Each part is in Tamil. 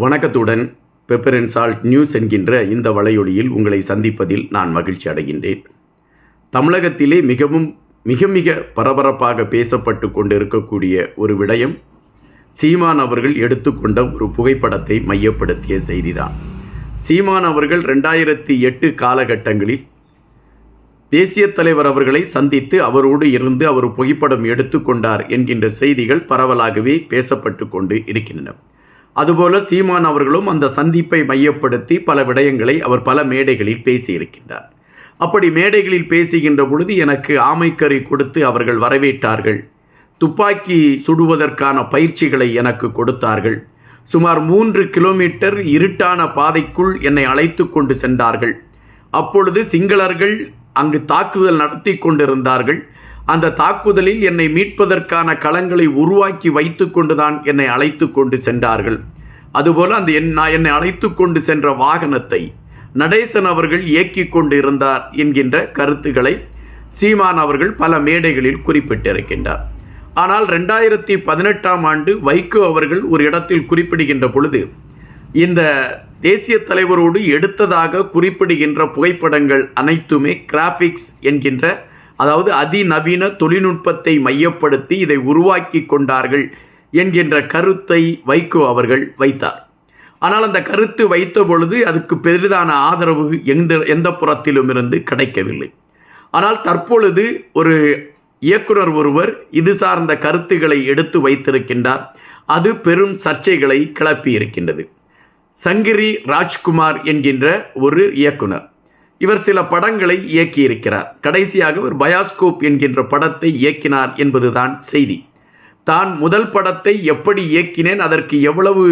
வணக்கத்துடன் பெப்பர் அண்ட் சால்ட் நியூஸ் என்கின்ற இந்த வலையொலியில் உங்களை சந்திப்பதில் நான் மகிழ்ச்சி அடைகின்றேன். தமிழகத்திலே மிகவும் மிக மிக பரபரப்பாக பேசப்பட்டு கொண்டிருக்கக்கூடிய ஒரு விடயம் சீமான் அவர்கள் எடுத்துக்கொண்ட ஒரு புகைப்படத்தை மையப்படுத்திய செய்திதான். சீமான் அவர்கள் ரெண்டாயிரத்தி எட்டு காலகட்டங்களில் தேசிய தலைவர் அவர்களை சந்தித்து அவரோடு இருந்து அவர் புகைப்படம் எடுத்துக்கொண்டார் என்கின்ற செய்திகள் பரவலாகவே பேசப்பட்டு கொண்டு இருக்கின்றன. அதுபோல சீமான் அவர்களும் அந்த சந்திப்பை மையப்படுத்தி பல விடயங்களை அவர் பல மேடைகளில் பேசியிருக்கின்றார். அப்படி மேடைகளில் பேசுகின்ற பொழுது எனக்கு ஆமைக்கறி கொடுத்து அவர்கள் வரவேற்றார்கள். துப்பாக்கி சுடுவதற்கான பயிற்சிகளை எனக்கு கொடுத்தார்கள். சுமார் மூன்று கிலோமீட்டர் இருட்டான பாதைக்குள் என்னை அழைத்து கொண்டு சென்றார்கள். அப்பொழுது சிங்களர்கள் அங்கு தாக்குதல் நடத்தி கொண்டிருந்தார்கள். அந்த தாக்குதலில் என்னை மீட்பதற்கான களங்களை உருவாக்கி வைத்து கொண்டுதான் என்னை அழைத்து கொண்டு சென்றார்கள். அதுபோல் அந்த என் நான் என்னை அழைத்து கொண்டு சென்ற வாகனத்தை நடேசன் அவர்கள் இயக்கி கொண்டு இருந்தார் என்கின்ற கருத்துக்களை சீமான் அவர்கள் பல மேடைகளில் குறிப்பிட்டிருக்கின்றார். ஆனால் ரெண்டாயிரத்தி பதினெட்டாம் ஆண்டு வைகோ அவர்கள் ஒரு இடத்தில் குறிப்பிடுகின்ற பொழுது இந்த தேசிய தலைவரோடு எடுத்ததாக குறிப்பிடுகின்ற புகைப்படங்கள் அனைத்துமே கிராஃபிக்ஸ் என்கின்ற அதாவது அதிநவீன தொழில்நுட்பத்தை மையப்படுத்தி இதை உருவாக்கி கொண்டார்கள் என்கின்ற கருத்தை வைகோ அவர்கள் வைத்தார். ஆனால் அந்த கருத்து வைத்த பொழுது அதுக்கு பெரிதான ஆதரவு எந்த எந்த புறத்திலும் இருந்து கிடைக்கவில்லை. ஆனால் தற்பொழுது ஒரு இயக்குனர் ஒருவர் இது சார்ந்த கருத்துக்களை எடுத்து வைத்திருக்கின்றார். அது பெரும் சர்ச்சைகளை கிளப்பி இருக்கின்றது சங்கிரி ராஜ்குமார் என்கின்ற ஒரு இயக்குனர். இவர் சில படங்களை இயக்கியிருக்கிறார். கடைசியாக ஒரு பயாஸ்கோப் என்கின்ற படத்தை இயக்கினார் என்பதுதான் செய்தி. தான் முதல் படத்தை எப்படி இயக்கினேன் அதற்கு எவ்வளவு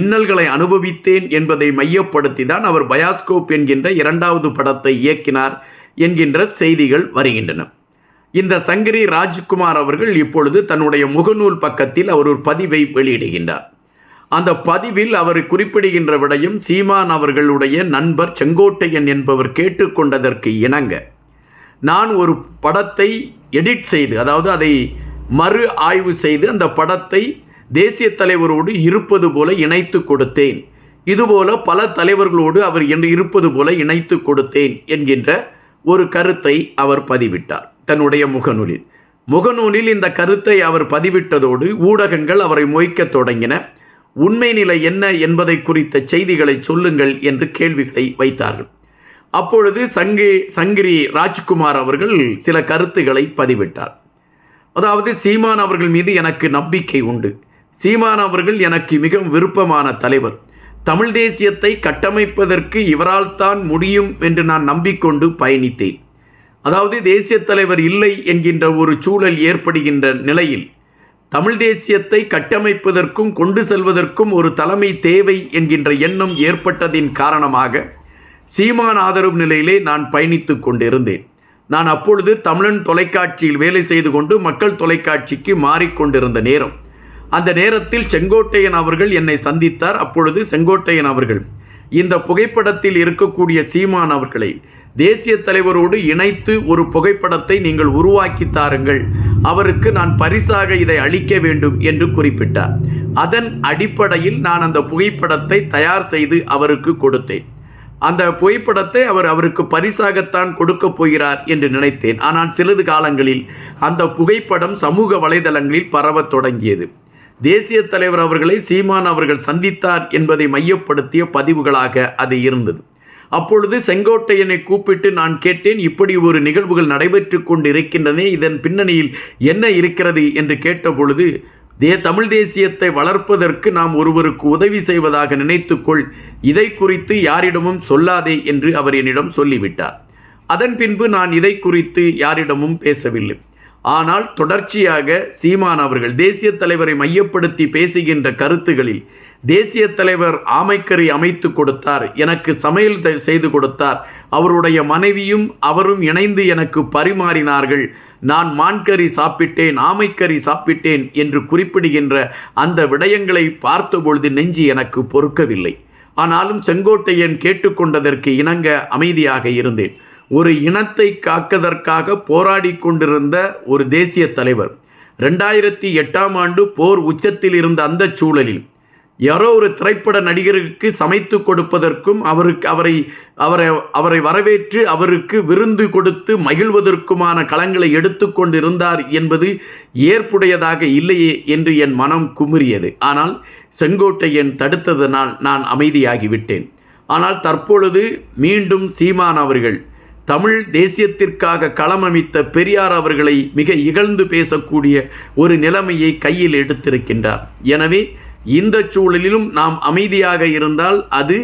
இன்னல்களை அனுபவித்தேன் என்பதை மையப்படுத்தி தான் அவர் பயாஸ்கோப் என்கின்ற இரண்டாவது படத்தை இயக்கினார் என்கின்ற செய்திகள் வருகின்றன. இந்த சங்கிரி ராஜ்குமார் அவர்கள் இப்பொழுது தன்னுடைய முகநூல் பக்கத்தில் அவர் ஒரு பதிவை வெளியிடுகின்றார். அந்த பதிவில் அவர் குறிப்பிடுகின்ற விடயம் சீமான் அவர்களுடைய நண்பர் செங்கோட்டையன் என்பவர் கேட்டுக்கொண்டதற்கு இணங்க. நான் ஒரு படத்தை எடிட் செய்து அதாவது அதை மறு ஆய்வு செய்து அந்த படத்தை தேசிய தலைவரோடு இருப்பது போல இணைத்து கொடுத்தேன். இதுபோல பல தலைவர்களோடு அவர் என்று இருப்பது போல இணைத்து கொடுத்தேன் என்கின்ற ஒரு கருத்தை அவர் பதிவிட்டார் தன்னுடைய முகநூலில். முகநூலில் இந்த கருத்தை அவர் பதிவிட்டதோடு ஊடகங்கள் அவரை மொய்க்கத் தொடங்கின. உண்மை நிலை என்ன என்பதை குறித்த செய்திகளை சொல்லுங்கள் என்று கேள்விகளை வைத்தார்கள். அப்பொழுது சங்கி சங்கிரி ராஜ்குமார் அவர்கள் சில கருத்துக்களை பதிவிட்டார். அதாவது சீமான் அவர்கள் மீது எனக்கு நம்பிக்கை உண்டு. சீமான் அவர்கள் எனக்கு மிகவும் விருப்பமான தலைவர். தமிழ் தேசியத்தை கட்டமைப்பதற்கு இவரால் தான் முடியும் என்று நான் நம்பிக்கொண்டு பயணித்தேன். அதாவது தேசிய தலைவர் இல்லை என்கின்ற ஒரு சூழல் ஏற்படுகின்ற நிலையில் தமிழ் தேசியத்தை கட்டமைப்பதற்கும் கொண்டு செல்வதற்கும் ஒரு தலைமை தேவை என்கின்ற எண்ணம் ஏற்பட்டதின் காரணமாக சீமான் ஆதரவு நிலையிலே நான் பயணித்து கொண்டிருந்தேன். நான் அப்பொழுது தமிழன் தொலைக்காட்சியில் வேலை செய்து கொண்டு மக்கள் தொலைக்காட்சிக்கு மாறிக்கொண்டிருந்த நேரம். அந்த நேரத்தில் செங்கோட்டையன் அவர்கள் என்னை சந்தித்தார். அப்பொழுது செங்கோட்டையன் அவர்கள் இந்த புகைப்படத்தில் இருக்கக்கூடிய சீமான் அவர்களை தேசிய தலைவரோடு இணைத்து ஒரு புகைப்படத்தை நீங்கள் உருவாக்கி தாருங்கள். அவருக்கு நான் பரிசாக இதை அளிக்க வேண்டும் என்று குறிப்பிட்டார். அதன் அடிப்படையில் நான் அந்த புகைப்படத்தை தயார் செய்து அவருக்கு கொடுத்தேன். அந்த புகைப்படத்தை அவர் அவருக்கு பரிசாகத்தான் கொடுக்கப் போகிறார் என்று நினைத்தேன். ஆனால் சிறிது காலங்களில் அந்த புகைப்படம் சமூக வலைதளங்களில் பரவத் தொடங்கியது. தேசிய தலைவர் அவர்களை சீமான் அவர்கள் சந்தித்தார் என்பதை மையப்படுத்திய பதிவுகளாக அது இருந்தது. அப்பொழுது செங்கோட்டையனை கூப்பிட்டு நான் கேட்டேன் இப்படி ஒரு நிகழ்வுகள் நடைபெற்று கொண்டு இருக்கின்றனே இதன் பின்னணியில் என்ன இருக்கிறது என்று கேட்டபொழுது தே தமிழ் தேசியத்தை வளர்ப்பதற்கு நாம் ஒருவருக்கு உதவி செய்வதாக நினைத்துக்கொள் இதை குறித்து யாரிடமும் சொல்லாதே என்று அவர் என்னிடம் சொல்லிவிட்டார். அதன் பின்பு நான் இதை குறித்து யாரிடமும் பேசவில்லை. ஆனால் தொடர்ச்சியாக சீமான் அவர்கள் தேசிய தலைவரை மையப்படுத்தி பேசுகின்ற கருத்துகளில் தேசிய தலைவர் ஆமைக்கறி அமைத்து கொடுத்தார். எனக்கு சமையல் த- செய்து கொடுத்தார். அவருடைய மனைவியும் அவரும் இணைந்து எனக்கு பரிமாறினார்கள். நான் மான்கறி சாப்பிட்டேன் ஆமைக்கறி சாப்பிட்டேன் என்று குறிப்பிடுகின்ற அந்த விடயங்களை பார்த்தபொழுது நெஞ்சு எனக்கு பொறுக்கவில்லை. ஆனாலும் செங்கோட்டையன் கேட்டுக்கொண்டதற்கு இணங்க அமைதியாக இருந்தேன். ஒரு இனத்தை காக்கதற்காக போராடி கொண்டிருந்த ஒரு தேசிய தலைவர். ரெண்டாயிரத்தி எட்டாம் ஆண்டு போர் உச்சத்தில் இருந்த அந்த சூழலில் யாரோ ஒரு திரைப்பட நடிகருக்கு சமைத்து கொடுப்பதற்கும் அவருக்கு அவரை அவரை அவரை வரவேற்று அவருக்கு விருந்து கொடுத்து மகிழ்வதற்குமான களங்களை எடுத்துக்கொண்டிருந்தார் என்பது ஏற்புடையதாக இல்லையே என்று என் மனம் குமுறியது. ஆனால் செங்கோட்டையன் தடுத்ததனால் நான் அமைதியாகிவிட்டேன். ஆனால் தற்பொழுது மீண்டும் சீமான் அவர்கள் தமிழ் தேசியத்திற்காக களமமைத்த பெரியார் அவர்களை மிக இகழ்ந்து பேசக்கூடிய ஒரு நிலைமையை கையில் எடுத்திருக்கின்றார். எனவே இந்த சூழலிலும் நாம் அமைதியாக இருந்தால் அது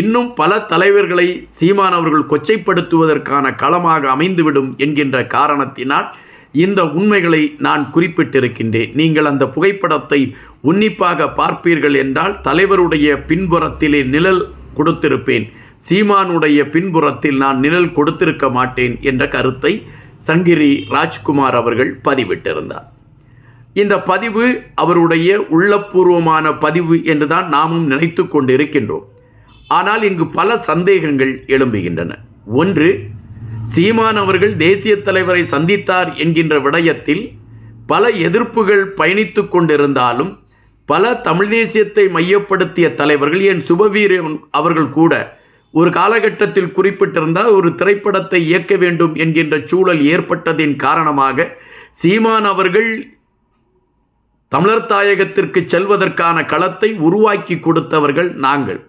இன்னும் பல தலைவர்களை சீமானவர்கள் கொச்சைப்படுத்துவதற்கான களமாக அமைந்துவிடும் என்கின்ற காரணத்தினால் இந்த உண்மைகளை நான் குறிப்பிட்டிருக்கின்றேன். நீங்கள் அந்த புகைப்படத்தை உன்னிப்பாக பார்ப்பீர்கள் என்றால் தலைவருடைய பின்புறத்திலே நிழல் கொடுத்திருப்பேன். சீமானுடைய பின்புறத்தில் நான் நிழல் கொடுத்திருக்க மாட்டேன் என்ற கருத்தை சங்கிரி ராஜ்குமார் அவர்கள் பதிவிட்டிருந்தார். இந்த பதிவு அவருடைய உள்ளபூர்வமான பதிவு என்றுதான் நாமும் நினைத்து கொண்டிருக்கின்றோம். ஆனால் இங்கு பல சந்தேகங்கள் எழும்புகின்றன. ஒன்று சீமான் அவர்கள் தேசிய தலைவரை சந்தித்தார் என்கின்ற விடயத்தில் பல எதிர்ப்புகள் பயணித்து கொண்டிருந்தாலும் பல தமிழ் தேசியத்தை மையப்படுத்திய தலைவர்கள் என் சுபவீரன் அவர்கள் கூட ஒரு காலகட்டத்தில் குறிப்பிட்டிருந்தால் ஒரு திரைப்படத்தை இயக்க வேண்டும் என்கின்ற சூழல் ஏற்பட்டதின் காரணமாக சீமான் அவர்கள் தமிழர் தாயகத்திற்கு செல்வதற்கான களத்தை உருவாக்கி கொடுத்தவர்கள் நாங்கள்.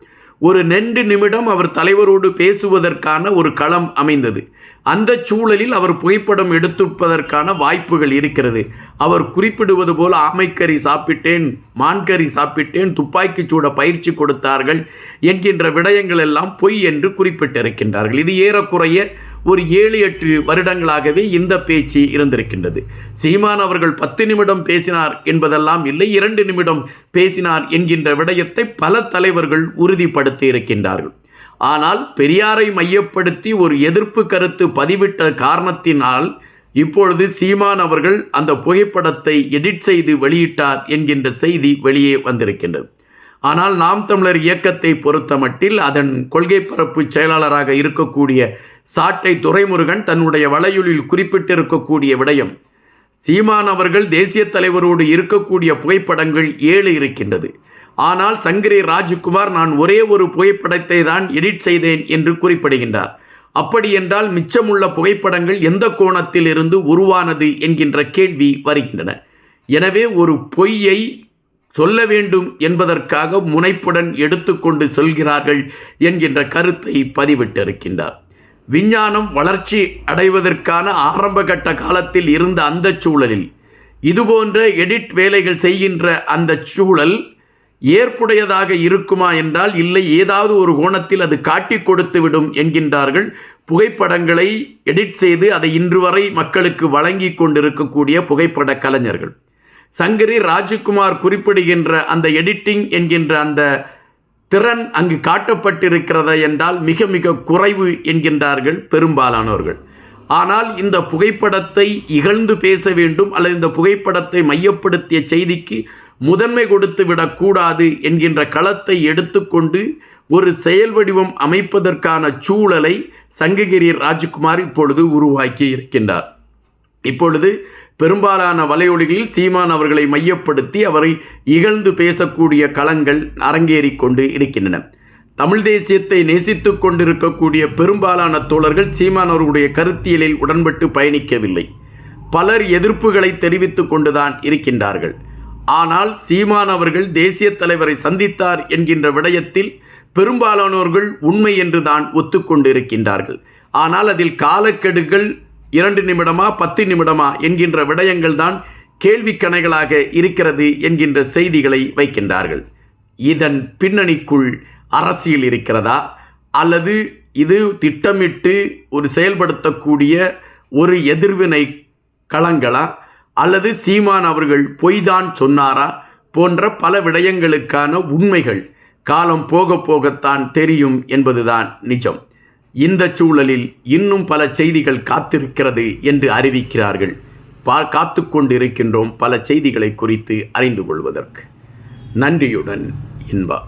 ஒரு நெண்டு நிமிடம் அவர் தலைவரோடு பேசுவதற்கான ஒரு களம் அமைந்தது. அந்த சூழலில் அவர் புகைப்படம் எடுத்துப்பதற்கான வாய்ப்புகள் இருக்கிறது. அவர் குறிப்பிடுவது போல் ஆமைக்கறி சாப்பிட்டேன் மான்கறி சாப்பிட்டேன் துப்பாக்கி சூட பயிற்சி கொடுத்தார்கள் என்கின்ற விடயங்கள் எல்லாம் பொய் என்று குறிப்பிட்டிருக்கின்றார்கள். இது ஏறக்குறைய ஒரு ஏழு எட்டு வருடங்களாகவே இந்த பேச்சு இருந்திருக்கின்றது. சீமான் அவர்கள் பத்து நிமிடம் பேசினார் என்பதெல்லாம் இல்லை இரண்டு நிமிடம் பேசினார் என்கின்ற விடயத்தை பல தலைவர்கள் உறுதிப்படுத்தி இருக்கின்றார்கள். ஆனால் பெரியாரை மையப்படுத்தி ஒரு எதிர்ப்பு கருத்து பதிவிட்ட காரணத்தினால் இப்பொழுது சீமான் அவர்கள் அந்த புகைப்படத்தை எடிட் செய்து வெளியிட்டார் என்கின்ற செய்தி வெளியே வந்திருக்கின்றது. ஆனால் நாம் தமிழர் இயக்கத்தை பொறுத்தமட்டில் அதன் கொள்கை பரப்பு செயலாளராக இருக்கக்கூடிய சாட்டை துரைமுருகன் தன்னுடைய வலையுளில் குறிப்பிட்டிருக்கக்கூடிய விடயம். சீமான் அவர்கள் தேசிய தலைவரோடு இருக்கக்கூடிய புகைப்படங்கள் ஏழு இருக்கின்றது. ஆனால் சங்கரி ராஜ்குமார் நான் ஒரே ஒரு புகைப்படத்தை தான் எடிட் செய்தேன் என்று குறிப்பிடுகின்றார். அப்படி என்றால் மிச்சமுள்ள புகைப்படங்கள் எந்த கோணத்தில் இருந்து உருவானது என்கின்ற கேள்வி வருகின்றன. எனவே ஒரு பொய்யை சொல்ல வேண்டும் என்பதற்காக முனைப்புடன் எடுத்துக்கொண்டு சொல்கிறார்கள் என்கின்ற கருத்தை பதிவிட்டிருக்கின்றார். விஞ்ஞானம் வளர்ச்சி அடைவதற்கான ஆரம்பகட்ட காலத்தில் இருந்த அந்த சூழலில் இதுபோன்ற எடிட் வேலைகள் செய்கின்ற அந்த சூழல் ஏற்புடையதாக இருக்குமா என்றால் இல்லை ஏதாவது ஒரு கோணத்தில் அது காட்டி கொடுத்து விடும் என்கின்றார்கள். புகைப்படங்களை எடிட் செய்து அதை இன்று வரை மக்களுக்கு வழங்கி கொண்டிருக்கக்கூடிய புகைப்பட கலைஞர்கள். சங்கரி ராஜ்குமார் குறிப்பிடுகின்ற அந்த எடிட்டிங் என்கின்ற அந்த திறன் அங்கு காட்டப்பட்டிருக்கிறதா என்றால் மிக மிக குறைவு என்கின்றார்கள் பெரும்பாலானவர்கள் ஆனால் இந்த புகைப்படத்தை இகழ்ந்து பேச வேண்டும் அல்லது இந்த புகைப்படத்தை மையப்படுத்திய செய்திக்கு முதன்மை கொடுத்து விடக்கூடாது என்கின்ற களத்தை எடுத்துக்கொண்டு ஒரு செயல் வடிவம் அமைப்பதற்கான சூழலை சங்ககிரி ராஜ்குமார் இப்பொழுது உருவாக்கி இருக்கின்றார் இப்பொழுது பெரும்பாலான வலையொலிகளில் சீமான் அவர்களை மையப்படுத்தி அவரை இகழ்ந்து பேசக்கூடிய களங்கள் அரங்கேறி கொண்டு இருக்கின்றன. தமிழ் தேசியத்தை நேசித்து கொண்டிருக்கக்கூடிய பெரும்பாலான தோழர்கள் சீமான் அவர்களுடைய கருத்தியலில் உடன்பட்டு பயணிக்கவில்லை. பலர் எதிர்ப்புகளை தெரிவித்து கொண்டுதான் இருக்கின்றார்கள். ஆனால் சீமான் அவர்கள் தேசிய தலைவரை சந்தித்தார் என்கின்ற விடயத்தில் பெரும்பாலானோர்கள் உண்மை என்று தான் ஒத்துக்கொண்டிருக்கின்றார்கள் ஆனால் அதில் காலக்கெடுகள் இரண்டு நிமிடமா பத்து நிமிடமா என்கின்ற விடயங்கள் தான் கேள்விக்கணைகளாக இருக்கிறது என்கின்ற செய்திகளை வைக்கின்றார்கள். இதன் பின்னணிக்குள் அரசியல் இருக்கிறதா? அல்லது இது திட்டமிட்டு ஒரு செயல்படுத்தக்கூடிய ஒரு எதிர்வினை களங்களா? அல்லது சீமான் அவர்கள் பொய்தான் சொன்னாரா? போன்ற பல விடயங்களுக்கான உண்மைகள் காலம் போக போகத்தான் தெரியும் என்பதுதான் நிஜம். இந்த சூழலில் இன்னும் பல செய்திகள் காத்திருக்கிறது என்று அறிவிக்கிறார்கள். பா காத்து கொண்டிருக்கின்றோம் பல செய்திகளை குறித்து அறிந்து கொள்வதற்கு. நன்றியுடன் இன்பா